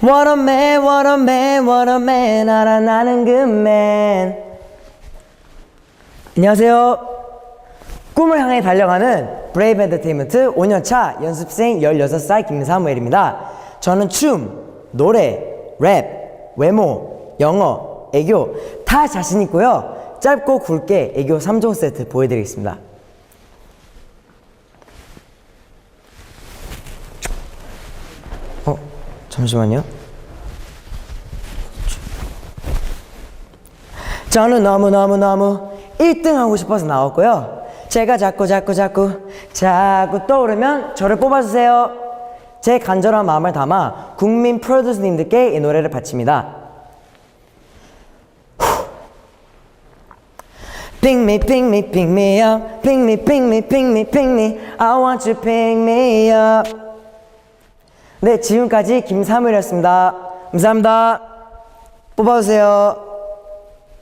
What a man, what a man, what a man, 알아 나는 그 man. 안녕하세요. 꿈을 향해 달려가는 브레이브 엔터테인먼트 5년차 연습생 16살 김사무엘입니다. 저는 춤, 노래, 랩, 외모, 영어, 애교 다 자신 있고요. 짧고 굵게 애교 3종 세트 보여드리겠습니다. 어, 잠시만요. 저는 너무너무너무 1등 하고 싶어서 나왔고요. 제가 자꾸 자꾸 자꾸 자꾸 떠오르면 저를 뽑아주세요. 제 간절한 마음을 담아 국민 프로듀스님들께 이 노래를 바칩니다. Pick me, pick me, pick me up. Pick me, pick me, pick me, pick me. I want you, pick me up. 네, 지금까지 김사무엘이었습니다. 감사합니다. 뽑아주세요.